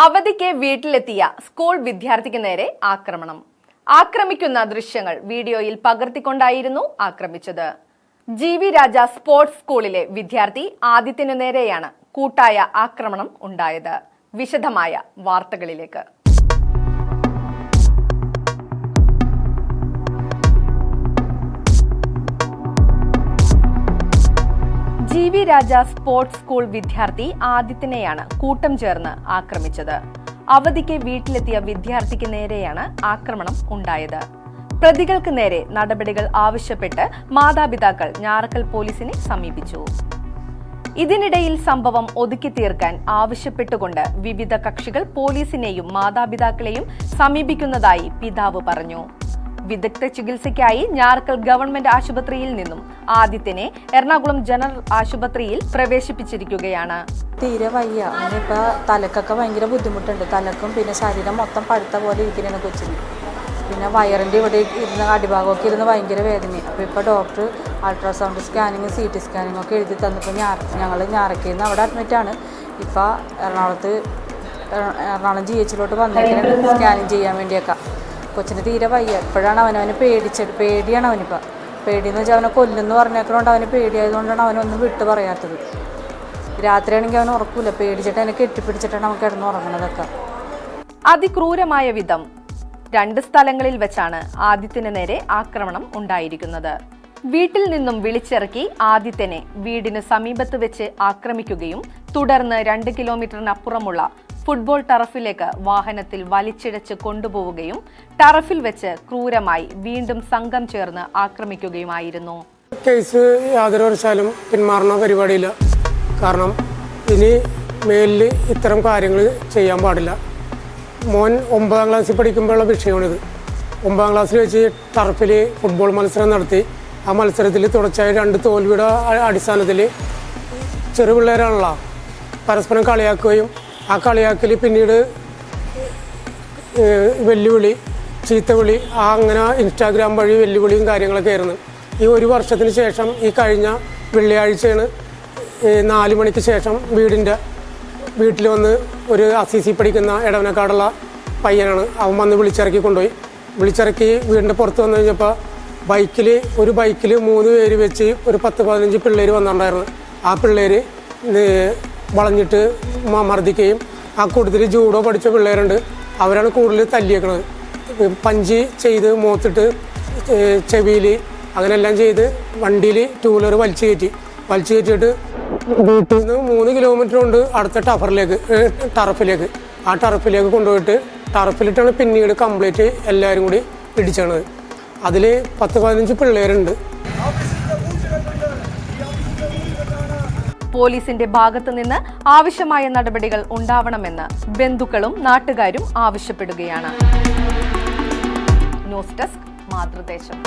അവധിക്ക് വീട്ടിലെത്തിയ സ്കൂൾ വിദ്യാർത്ഥിക്ക് നേരെ ആക്രമണം. ആക്രമിക്കുന്ന ദൃശ്യങ്ങൾ വീഡിയോയിൽ പകർത്തിക്കൊണ്ടായിരുന്നു ആക്രമിച്ചത്. ജി വി രാജ സ്പോർട്സ് സ്കൂളിലെ വിദ്യാർത്ഥി ആദിത്യനു നേരെയാണ് കൂട്ടായ ആക്രമണം ഉണ്ടായത്. വിശദമായ വാർത്തകളിലേക്ക്. വി രാജ സ്പോർട്സ് സ്കൂൾ വിദ്യാർത്ഥി ആദിത്യനെയാണ് കൂട്ടം ചേർന്ന് ആക്രമിച്ചത്. അവധിക്ക് വീട്ടിലെത്തിയ വിദ്യാർത്ഥിക്ക് നേരെയാണ് ആക്രമണം ഉണ്ടായത്. പ്രതികൾക്ക് നേരെ നടപടികൾ ആവശ്യപ്പെട്ട് മാതാപിതാക്കൾ ഞാറക്കൽ പോലീസിനെ സമീപിച്ചു. ഇതിനിടയിൽ സംഭവം ഒതുക്കി തീർക്കാൻ ആവശ്യപ്പെട്ടുകൊണ്ട് വിവിധ കക്ഷികൾ പോലീസിനെയും മാതാപിതാക്കളെയും സമീപിക്കുന്നതായി പിതാവ് പറഞ്ഞു. വിദഗ്ധ ചികിത്സയ്ക്കായി ഞാർക്കൽ ഗവൺമെന്റ് ആശുപത്രിയിൽ നിന്നും ആദിത്യനെ എറണാകുളം ജനറൽ ആശുപത്രിയിൽ പ്രവേശിപ്പിച്ചിരിക്കുകയാണ്. തീരെ വയ്യ. അവനിപ്പോൾ തലക്കൊക്കെ ഭയങ്കര ബുദ്ധിമുട്ടുണ്ട്. തലക്കും പിന്നെ ശരീരം മൊത്തം പഴുത്ത പോലെ ഇരിക്കുന്നതിനെ കൊച്ചിന്. പിന്നെ വയറിന്റെ ഇവിടെ ഇരുന്ന് അടിഭാഗമൊക്കെ ഇരുന്ന് ഭയങ്കര വേദനയാണ് അപ്പോൾ ഇപ്പോൾ doctor ultrasound scanning C T scanning ഒക്കെ എഴുതി തന്നപ്പോൾ ഞാ ഞങ്ങൾ ഞാറക്കയിൽ അവിടെ അഡ്മിറ്റാണ് ഇപ്പോൾ എറണാകുളത്ത് എറ- എറണാകുളം ജി എച്ചിലോട്ട് വന്നേക്കുന്നത് സ്കാനിങ് ചെയ്യാൻ വേണ്ടിയൊക്കെ. കൊച്ചിന് തീരെ വയ്യ. ഇപ്പോഴാണ് അവനവന് പേടിച്ചത് പേടിയാണ് അവനിപ്പോൾ പേടിയെന്ന് വെച്ചാൽ അവനെ കൊല്ലുന്നു പറഞ്ഞേക്കണോണ്ട് അവന് പേടിയായതുകൊണ്ടാണ് അവനൊന്നും വിട്ടു പറയാത്തത്. രാത്രിയാണെങ്കിൽ അവൻ ഉറക്കൂല. പേടിച്ചിട്ട് അവനെ കെട്ടിപ്പിടിച്ചിട്ടാണ് അവൻ കിടന്ന് ഉറങ്ങണതൊക്കെ അതിക്രൂരമായ വിധം. രണ്ട് സ്ഥലങ്ങളിൽ വെച്ചാണ് ആദിത്യന് നേരെ ആക്രമണം ഉണ്ടായിരിക്കുന്നത്. വീട്ടിൽ നിന്നും വിളിച്ചിറക്കി ആദിത്യനെ വീടിന് സമീപത്ത് വെച്ച് ആക്രമിക്കുകയും തുടർന്ന് രണ്ട് കിലോമീറ്ററിനപ്പുറമുള്ള ഫുട്ബോൾ ടറഫിലേക്ക് വാഹനത്തിൽ വലിച്ചിഴച്ച് കൊണ്ടുപോവുകയും ടറഫിൽ വെച്ച് ക്രൂരമായി വീണ്ടും സംഘം ചേർന്ന് ആക്രമിക്കുകയുമായിരുന്നു. കേസ് യാതൊരു വശാലും പിന്മാറുന്ന പരിപാടിയില്ല. കാരണം ഇനി മേലിൽ ഇത്തരം കാര്യങ്ങൾ ചെയ്യാൻ പാടില്ല. മോൻ ഒമ്പതാം ക്ലാസ്സിൽ പഠിക്കുമ്പോഴുള്ള വിഷയമാണിത്. ഒമ്പതാം ക്ലാസ്സിൽ വെച്ച് ടർഫിൽ ഫുട്ബോൾ മത്സരം നടത്തി. ആ മത്സരത്തിൽ തുടർച്ചയായി രണ്ട് തോൽവിയുടെ അടിസ്ഥാനത്തിൽ ചെറു പിള്ളേരാണല്ലോ. പരസ്പരം കളിയാക്കുകയും ആ കളിയാക്കൽ പിന്നീട് വെല്ലുവിളി ചീത്തവിളി ആ അങ്ങനെ ഇൻസ്റ്റാഗ്രാം വഴി വെല്ലുവിളിയും കാര്യങ്ങളൊക്കെ ആയിരുന്നു. ഈ ഒരു വർഷത്തിന് ശേഷം ഈ കഴിഞ്ഞ വെള്ളിയാഴ്ചയാണ് നാല് മണിക്ക് ശേഷം വീടിന്റെ വീട്ടിൽ വന്ന് ഒരു അസീസി പഠിക്കുന്ന ഇടവനക്കാടുള്ള പയ്യനാണ്. അവൻ വന്ന് വിളിച്ചിറക്കി കൊണ്ടുപോയി. വിളിച്ചിറക്കി വീടിന്റെ പുറത്ത് വന്നു കഴിഞ്ഞപ്പോൾ ബൈക്കിൽ ഒരു ബൈക്കിൽ മൂന്ന് പേര് വെച്ച് ഒരു പത്ത് പതിനഞ്ച് പിള്ളേർ വന്നിട്ടുണ്ടായിരുന്നു. ആ പിള്ളേർ വളഞ്ഞിട്ട് മർദ്ദിക്കുകയും ആ കൂട്ടത്തിൽ ജൂഡോ പഠിച്ച പിള്ളേരുണ്ട്. അവരാണ് കൂടുതൽ തല്ലിയേക്കണത്. പഞ്ചി ചെയ്ത് മൂത്തിട്ട് ചെവിയിൽ അങ്ങനെല്ലാം ചെയ്ത് വണ്ടിയിൽ ടൂ വീലർ വലിച്ചു കയറ്റി. വലിച്ചു കയറ്റിയിട്ട് വീട്ടിൽ നിന്ന് മൂന്ന് കിലോമീറ്റർ ഉണ്ട് അടുത്ത ടഫറിലേക്ക് ടറഫിലേക്ക്. ആ ടറഫിലേക്ക് കൊണ്ടുപോയിട്ട് ടറഫിലിട്ടാണ് പിന്നീട് കംപ്ലീറ്റ് എല്ലാവരും കൂടി പിടിച്ചത് അതിൽ പത്ത് പതിനഞ്ച് പിള്ളേരുണ്ട്. പോലീസിന്റെ ഭാഗത്തു നിന്ന് ആവശ്യമായ നടപടികൾ ഉണ്ടാവണമെന്ന് ബന്ധുക്കളും നാട്ടുകാരും ആവശ്യപ്പെടുകയാണ്. News desk Mathrudesham.